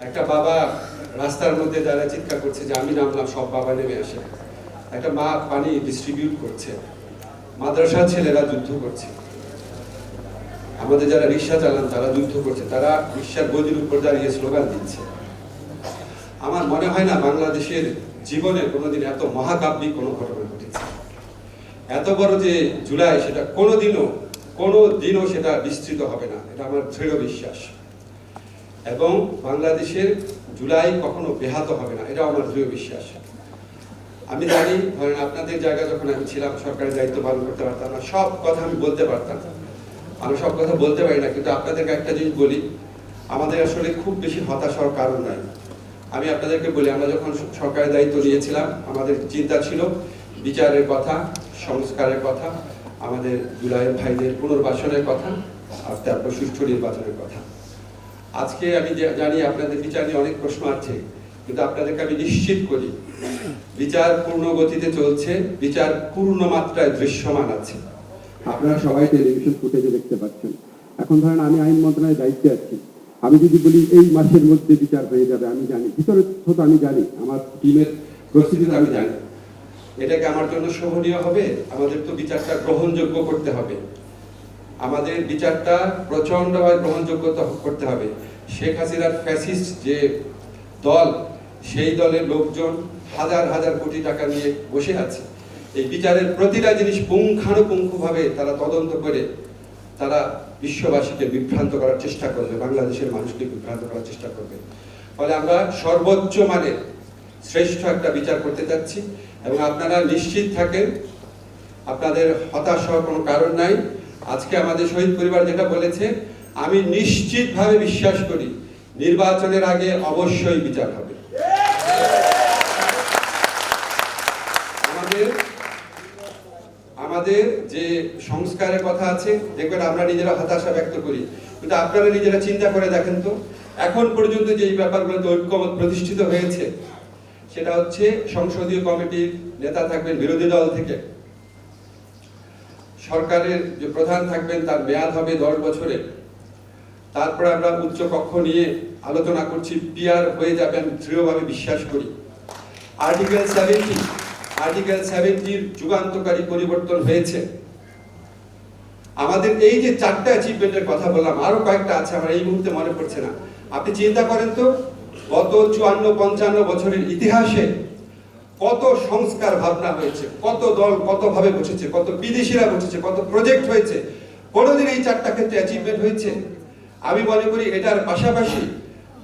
একটা বাবা রাস্তার মধ্যে যারা চিৎকার করছে যে আমি নামলাম, সব বাবা নেমে আসে। একটা মা পানি ডিস্ট্রিবিউট করছে। মাদ্রাসার ছেলেরা যুদ্ধ করছে। আমাদের যারা রিক্সা চালান, তারা যুদ্ধ করছে। তারা রিক্সার গদির উপর দাঁড়িয়ে স্লোগান দিচ্ছে। আমার মনে হয় না বাংলাদেশের জীবনে কোনোদিন এত মহাকাব্যিক কোনো ঘটনা ঘটেছে। এত বড় যে জুলাই, সেটা কোনোদিনও কোনো দিনও সেটা বিস্তৃত হবে না। এটা আমার দৃঢ় বিশ্বাস। এবং বাংলাদেশের জুলাই কখনো ব্যাহত হবে না এটা আমার দৃঢ় বিশ্বাস। আমি জানি, ধরেন আপনাদের জায়গা যখন আমি ছিলাম, সরকারের দায়িত্ব পালন করতে পারতাম না, সব কথা আমি বলতে পারতাম। আমি সব কথা বলতে পারি না, কিন্তু আপনাদেরকে একটা জিনিস বলি, আমাদের আসলে খুব বেশি হতাশ হওয়ার কারণ নাই। আমি আপনাদেরকে বলি, আমরা যখন সরকারের দায়িত্ব নিয়েছিলাম, আমাদের চিন্তা ছিল বিচারের কথা, সংস্কারের কথা, আমাদের জুলাইয়ের ভাইদের পুনর্বাসনের কথা, আর তারপর সুষ্ঠু নির্বাচনের কথা। আজকে আমি জানি আপনাদের বিচার নিয়ে অনেক প্রশ্ন আছে কিন্তু আপনাদেরকে আমি নিশ্চিত করি বিচার পূর্ণ গতিতে চলছে বিচার পূর্ণ মাত্রায় দৃশ্যমান আছে। আপনারা সবাই টেলিভিশন ফুটেজে দেখতে পাচ্ছেন। এখন ধরেন আমি আইন মন্ত্রণালয়ের দায়িত্বে আছি। আমি যদি বলি এই মাসের মধ্যে বিচার হয়ে যাবে আমি জানি। ভিতরে তো আমি জানি আমার টিমের প্রস্তুতিটা আমি জানি। এটাকে আমার জন্য শোভনীয় হবে আমাদের তো বিচারটা গ্রহণযোগ্য করতে হবে। আমাদের বিচারটা প্রচন্ডভাবে গ্রহণযোগ্য তো- করতে হবে। শেখ হাসিনার ফ্যাসিস্ট যে দল, সেই দলের লোকজন হাজার হাজার কোটি টাকা নিয়ে বসে আছে। এই বিচারের প্রতিটা জিনিস পুঙ্খানুপুঙ্খভাবে তারা তদন্ত করে তারা বিশ্ববাসীকে বিভ্রান্ত করার চেষ্টা করবে, বাংলাদেশের মানুষকে বিভ্রান্ত করার চেষ্টা করবে। ফলে আমরা সর্বোচ্চ মানের শ্রেষ্ঠ একটা বিচার করতে চাচ্ছি এবং আপনারা নিশ্চিত থাকেন, আপনাদের হতাশ হওয়ার কোনো কারণ নাই। আজকে আমাদের শহীদ পরিবার যেটা বলেছে, আমি নিশ্চিতভাবে বিশ্বাস করি, নির্বাচনের আগে অবশ্যই বিচার হবে। আমাদের আমাদের যে সংস্কারের কথা আছে, দেখবেন আমরা নিজেরা হতাশা ব্যক্ত করি। কিন্তু আপনারা নিজেরা চিন্তা করে দেখেন তো, এখন পর্যন্ত যে ব্যাপারগুলোতে ঐক্যমত প্রতিষ্ঠিত হয়েছে, সেটা হচ্ছে সংসদীয় কমিটির নেতা থাকবেন, বিরোধী দল থেকে। সরকারের যে প্রধান থাকবেন, তার মেয়াদ হবে দশ বছরে। তারপরে আমরা উচ্চ কক্ষ নিয়ে আলোচনা করছি পিয়ার হয়ে যাবে, আমি দৃঢ়ভাবে বিশ্বাস করি। আর্টিকেল সেভেন্টি, আর্টিকেল সেভেন্টির যুগান্তকারী পরিবর্তন হয়েছে। আমাদের এই যে চারটা অ্যাচিভমেন্টের কথা বললাম, আরও কয়েকটা আছে, আমার এই মুহূর্তে মনে পড়ছে না। আপনি চিন্তা করেন তো, গত চুয়ান্ন, পঞ্চান্ন বছরের ইতিহাসে কত সংস্কার ভাবনা হয়েছে, কত দল কত ভাবে বসেছে, কত বিদেশিরা বসেছে, কত প্রজেক্ট হয়েছে, কোনোদিন এই চারটা ক্ষেত্রে অ্যাচিভমেন্ট হয়েছে? আমি মনে করি এটার পাশাপাশি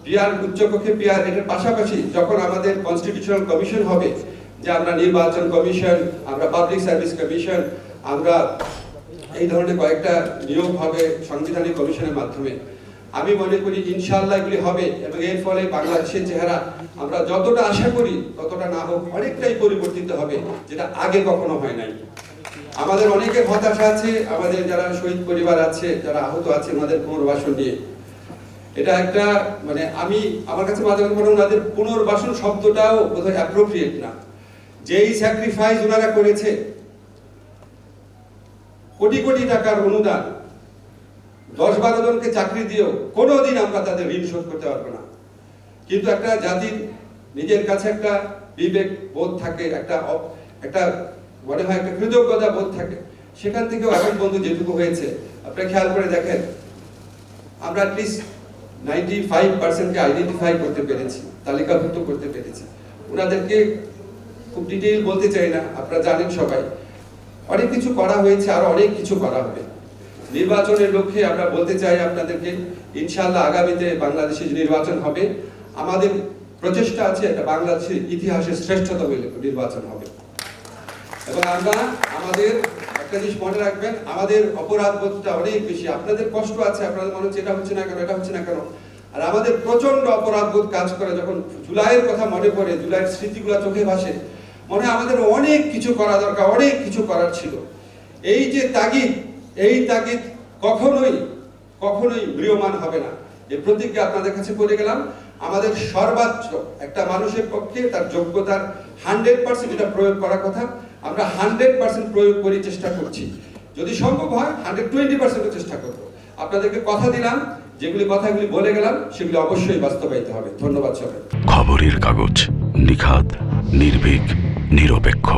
পিয়ার উচ্চকক্ষে পিয়ার এটার পাশাপাশি যখন আমাদের কনস্টিটিউশনাল কমিশন হবে, যে আমরা নির্বাচন কমিশন আমরা পাবলিক সার্ভিস কমিশন আমরা এই ধরনের কয়েকটা নিয়োগ হবে সাংবিধানিক কমিশনের মাধ্যমে। আমি মনে করি ইনশাআল্লাহ এগুলি হবে এবং এর ফলে বাংলাদেশের চেহারা আমরা যতটা আশা করি, ততটা না হোক অনেকটাই পরিবর্তিত হবে, যেটা আগে কখনো হয় নাই। আমাদের অনেকের হতাশা আছে, আমাদের যারা শহীদ পরিবার আছে, যারা আহত আছে, ওনাদের পুনর্বাসন নিয়ে। এটা একটা মানে আমি, আমার কাছে মাঝে মাঝে মনে ওনাদের পুনর্বাসন শব্দটাও বোধহয় অ্যাপ্রোপ্রিয়েট না। যেই স্যাক্রিফাইস ওনারা করেছে, কোটি কোটি টাকার অনুদান দশ বারো জনকে চাকরি দিয়েও কোনোদিন আমরা তাদের ঋণ শোধ করতে পারব না। কিন্তু একটা জাতির নিজের কাছে একটা বিবেক বোধ থাকে, একটা একটা মনে হয় একটা কৃতজ্ঞতা বোধ থাকে। সেখান থেকেও এখন বন্ধু যেটুকু হয়েছে আপনারা খেয়াল করে দেখেন, আমরা অ্যাটলিস্ট নাইনটি ফাইভ পার্সেন্টকে আইডেন্টিফাই করতে পেরেছি, তালিকাভুক্ত করতে পেরেছি। ওনাদেরকে খুব ডিটেইল বলতে চাই না, আপনারা জানেন সবাই। অনেক কিছু করা হয়েছে, আর অনেক কিছু করা হবে। নির্বাচনের লক্ষ্যে আমরা বলতে চাই আপনাদেরকে ইনশাল্লাহ আগামীতে বাংলাদেশে নির্বাচন হবে, আমাদের প্রচেষ্টা আছে একটা বাংলাদেশের ইতিহাসের শ্রেষ্ঠতম নির্বাচন হবে। এবং আমরা, আমাদের, একটা জিনিস মনে রাখবেন, আমাদের অপরাধ বোধটা অনেক বেশি। আপনাদের কষ্ট আছে, আপনাদের মনে হচ্ছে এটা হচ্ছে না কেন, এটা হচ্ছে না কেন? আর আমাদের প্রচণ্ড অপরাধ বোধ কাজ করে যখন জুলাইয়ের কথা মনে পড়ে, জুলাইয়ের স্মৃতিগুলো চোখে ভাসে, মনে হয় আমাদের অনেক কিছু করা দরকার, অনেক কিছু করার ছিল। এই যে তাগিদ এই তাগিদ কখনোই কখনোই ম্রিয়মান হবে না। এই প্রতিজ্ঞা আপনাদের কাছে করে গেলাম, আমাদের সর্বোচ্চ একটা মানুষের পক্ষে তার যোগ্যতার হান্ড্রেড পার্সেন্ট যেটা প্রয়োগ করার কথা, আমরা হান্ড্রেড পার্সেন্ট প্রয়োগ করি চেষ্টা করছি। যদি সম্ভব হয়, হান্ড্রেড টোয়েন্টি পার্সেন্টও চেষ্টা করব। আপনাদেরকে কথা দিলাম, যেগুলি কথাগুলি বলে গেলাম, সেগুলি অবশ্যই বাস্তবায়িত হবে। ধন্যবাদ সবাই খবরের কাগজ নিখাত নির্ভীক, নিরপেক্ষ।